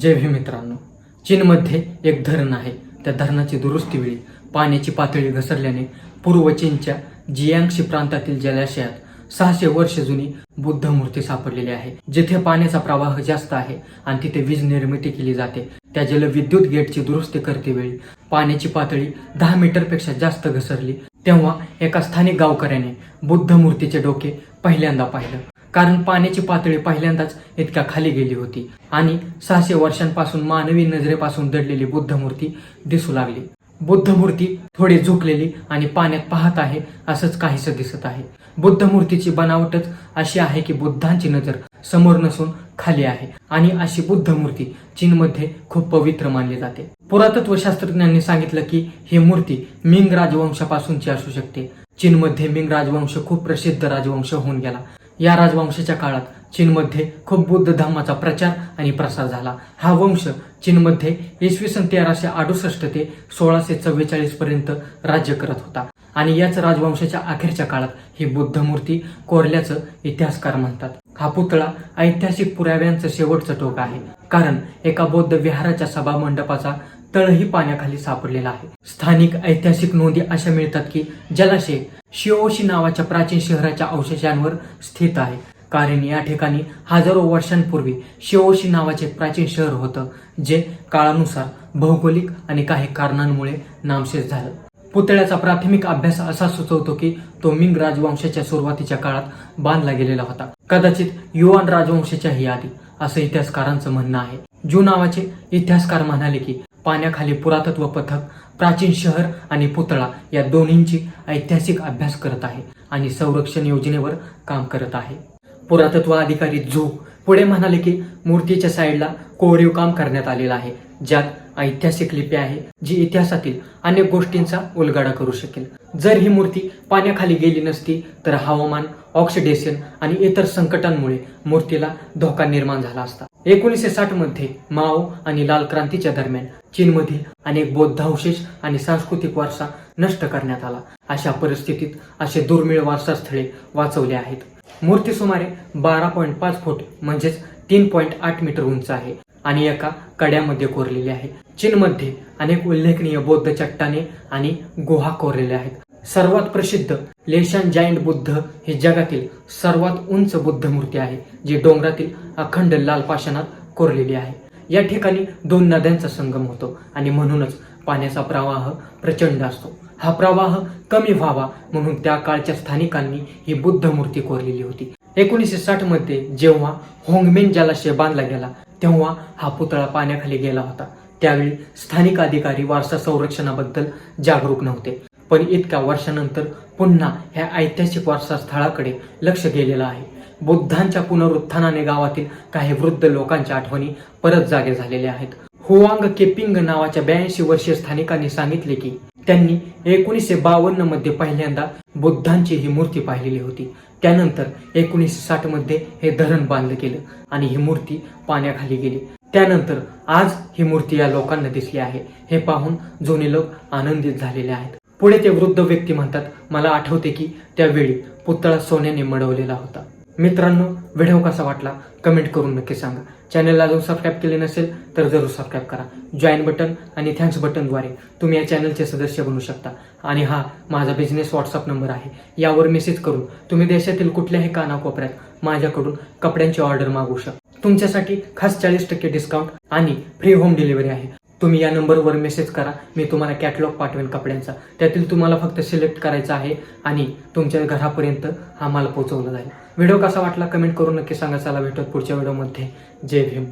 जय भीम मित्रांनो. चीनमध्ये एक धरण आहे. त्या धरणाची दुरुस्ती वेळी पाण्याची पातळी घसरल्याने पूर्व चीनच्या जियांगशी प्रांतातील जलाशयात सहाशे वर्ष जुनी बुद्ध मूर्ती सापडलेली आहे. जिथे पाण्याचा प्रवाह जास्त आहे आणि तिथे वीज निर्मिती केली जाते त्या जलविद्युत गेटची दुरुस्ती करते वेळी पाण्याची पातळी दहा मीटरपेक्षा जास्त घसरली तेव्हा एका स्थानिक गावकऱ्याने बुद्ध मूर्तीचे डोके पहिल्यांदा पाहिलं. कारण पाण्याची पातळी पहिल्यांदाच इतक्या खाली गेली होती. आणि सहाशे वर्षांपासून मानवी नजरेपासून दडलेली बुद्ध मूर्ती दिसू लागली. बुद्ध मूर्ती थोडी झुकलेली आणि पाण्यात पाहत आहे असंच काहीसं दिसत आहे. बुद्ध मूर्तीची बनावटच अशी आहे की बुद्धांची नजर समोर नसून खाली आहे आणि अशी बुद्ध मूर्ती चीनमध्ये खूप पवित्र मानली जाते. पुरातत्व शास्त्रज्ञांनी सांगितलं की ही मूर्ती मिंग राजवंशापासूनची असू शकते. चीनमध्ये मिंग राजवंश खूप प्रसिद्ध राजवंश होऊन गेला. या राजवंशाच्या काळात चीनमध्ये खूप बुद्ध धर्माचा प्रचार आणि प्रसार झाला. हा वंश चीनमध्ये इसवी सन तेराशे अडुसष्ट ते सोळाशे चव्वेचाळीस पर्यंत राज्य करत होता. आणि याच राजवंशाच्या अखेरच्या काळात ही बुद्ध मूर्ती कोरल्याचं इतिहासकार म्हणतात. हा पुतळा ऐतिहासिक पुराव्यांचं शेवटचं टोक आहे. कारण एका बौद्ध विहाराच्या सभा मंडपाचा तळही पाण्याखाली सापडलेला आहे. स्थानिक ऐतिहासिक नोंदी अशा मिळतात की जलाशय शिओशी नावाच्या प्राचीन शहराच्या अवशेषांवर स्थित आहे. कारण या ठिकाणी हजारो वर्षांपूर्वी शिओशी नावाचे प्राचीन शहर होतं जे काळानुसार भौगोलिक आणि काही कारणांमुळे नामशेष झालं. पुतळ्याचा प्राथमिक अभ्यास असा सुचवतो की तो मिंग राजवंशाच्या सुरुवातीच्या काळात बांधला गेलेला होता. कदाचित युवान राजवंशाच्याही आधी असं इतिहासकारांचं म्हणणं आहे. जू नावाचे इतिहासकार म्हणाले की पाण्याखाली पुरातत्व पथक प्राचीन शहर आणि पुतळा या दोन्हींची ऐतिहासिक अभ्यास करत आहे आणि संरक्षण योजनेवर काम करत आहे. पुरातत्व अधिकारी झू पुढे म्हणाले की मूर्तीच्या साईडला कोरीव काम करण्यात आलेलं आहे ज्यात ऐतिहासिक लिपी आहे जी इतिहासातील अनेक गोष्टींचा उलगडा करू शकेल. जर ही मूर्ती पाण्याखाली गेली नसती तर हवामान ऑक्सिडेशन आणि इतर संकटांमुळे मूर्तीला धोका निर्माण झाला असता. एकोणीसशे साठमध्ये माओ आणि लाल क्रांतीच्या दरम्यान चीनमधील अनेक बौद्धावशेष आणि सांस्कृतिक वारसा नष्ट करण्यात आला. अशा परिस्थितीत असे दुर्मिळ वारसा स्थळे वाचवले आहेत. मूर्ती सुमारे बारा पॉईंट पाच फूट म्हणजेच तीन पॉईंट आठ मीटर उंच आहे आणि एका कड्यामध्ये कोरलेली आहे. चीनमध्ये अनेक उल्लेखनीय बौद्ध चट्टाने आणि गुहा कोरलेल्या आहेत. सर्वात प्रसिद्ध लेशन जायंट बुद्ध हे जगातील सर्वात उंच बुद्ध मूर्ती आहे जी डोंगरातील अखंड लाल पाषाणात कोरलेली आहे. या ठिकाणी दोन नद्यांचा संगम होतो आणि म्हणूनच पाण्याचा प्रवाह प्रचंड असतो. हा प्रवाह कमी व्हावा म्हणून त्या काळच्या स्थानिकांनी ही बुद्ध मूर्ती कोरलेली होती. एकोणीसशे साठमध्ये जेव्हा होंगमेन जलाशय बांधला गेला तेव्हा हा पुतळा पाण्याखाली गेला होता. त्यावेळी स्थानिक अधिकारी वारसा संरक्षणाबद्दल जागरूक नव्हते. पण इतक्या वर्षानंतर पुन्हा ह्या ऐतिहासिक वारसा स्थळाकडे लक्ष गेलेलं आहे. बुद्धांच्या पुनरुत्थानाने गावातील काही वृद्ध लोकांच्या आठवणी परत जागे झालेल्या आहेत. हुवांग केपिंग नावाच्या ब्याऐंशी वर्षीय स्थानिकांनी सांगितले की त्यांनी एकोणीसशे बावन्नमध्ये पहिल्यांदा बुद्धांची ही मूर्ती पाहिलेली होती. त्यानंतर एकोणीसशे साठमध्ये हे धरण बांधलं गेलं आणि ही मूर्ती पाण्याखाली गेली. त्यानंतर आज ही मूर्ती या लोकांना दिसली आहे. हे पाहून जुने लोक आनंदित झालेले आहेत. पुढे ते वृद्ध व्यक्ती म्हणतात मला आठवते की त्यावेळी पुतळा सोन्याने मडवलेला होता. मित्रांनो व्हिडिओ कसा वाटला? कमेंट करून नक्की सांगा. चॅनलला अजून सबस्क्राईब केले नसेल तर जरूर सबस्क्राईब करा. जॉईन बटन आणि थँक्स बटनद्वारे तुम्ही या चॅनलचे सदस्य बनू शकता. आणि हा माझा बिझनेस व्हॉट्सअप नंबर आहे. यावर मेसेज करून तुम्ही देशातील कुठल्याही कानाकोपऱ्यात माझ्याकडून कपड्यांची ऑर्डर मागवू शकता. तुमच्यासाठी खास चाळीस टक्के डिस्काउंट आणि फ्री होम डिलिव्हरी आहे. तुम्ही या नंबरवर मेसेज करा. मी तुम्हाला कॅटलॉग पाठवेन कपड्यांचा. त्यातील तुम्हाला फक्त सिलेक्ट करायचा आहे आणि तुमच्या घरापर्यंत हा माल पोहोचवला जाईल. व्हिडिओ कसा वाटला कमेंट करून नक्की सांगा. चला भेटत पुढच्या व्हिडिओमध्ये जय भीम.